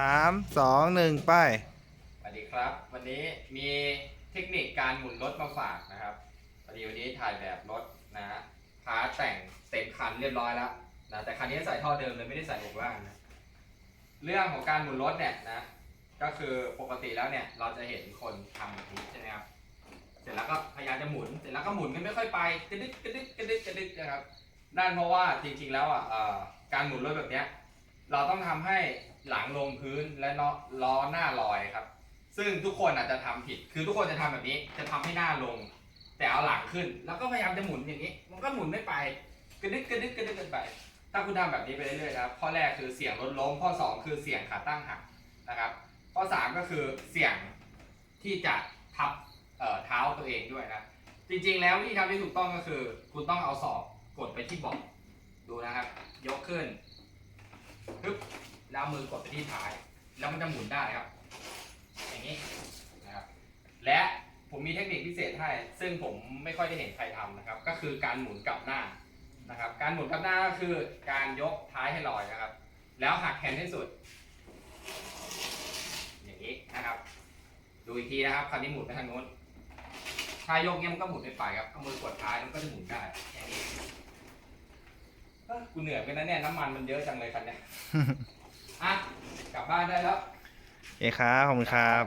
สามสองหนึ่งไป สวัสดีครับ วันนี้มีเทคนิคการหมุนรถมาฝากนะครับพอดีวันนี้ถ่ายแบบรถนะพาแต่งเต็มคันเรียบร้อยแล้วนะแต่คันนี้ใส่ท่อเดิมเลยไม่ได้ใส่อกล่างนะเรื่องของการหมุนรถเนี่ยนะ ก็คือปกติแล้วเนี่ยเราจะเห็นคนทำแบบนี้ใช่ไหมครับเสร็จแล้วก็พยายามจะหมุนเสร็จแล้วก็หมุนกันไม่ค่อยไปกระดึกกระดึกกระดึกกระดึกนะครับนั่นเพราะว่าจริงๆแล้วอะการหมุนรถแบบเนี้ย เราต้องทำให้หลังลงพื้นและล้อล้อหน้าลอยครับ ซึ่งทุกคนอาจจะทำผิด คือทุกคนจะทำแบบนี้ จะทำให้หน้าลง แต่เอาหลังขึ้น แล้วก็พยายามจะหมุนอย่างนี้ มันก็หมุนไม่ไป กระดึกกระดึกกระดึกกันไป ถ้าคุณทำแบบนี้ไปเรื่อยๆนะครับ ข้อแรกคือเสี่ยงรถล้ม ข้อสองคือเสี่ยงขาตั้งหักนะครับ ข้อสามก็คือเสี่ยงที่จะทับเท้าตัวเองด้วยนะ จริงๆ แล้ววิธีทำที่ถูกต้องก็คือ คุณต้องเอาศอกกดไปที่เบาะดูนะครับ ยกขึ้น แล้วมือกดไปที่ท้าย แล้วมันจะหมุนได้ครับ อย่างนี้นะครับ และผมมีเทคนิคพิเศษให้ ซึ่งผมไม่ค่อยได้เห็นใครทำนะครับ ก็คือการหมุนกลับหน้านะครับ การหมุนกลับหน้าก็คือการยกท้ายให้ลอยนะครับ แล้วหักแขนให้สุด อย่างนี้นะครับ ดูอีกทีนะครับคันนี้หมุนไปทางโน้นถ้ายกเงี้ยมันก็หมุนไม่ไปครับเอามือกดท้ายมันก็จะหมุนได้อย่างนี้กูเหนื่อยไปนะเนี่ยน้ำมันมันเยอะจังเลยคันเนี้ย อะ กลับบ้านได้แล้วเอครับ ขอบคุณครับ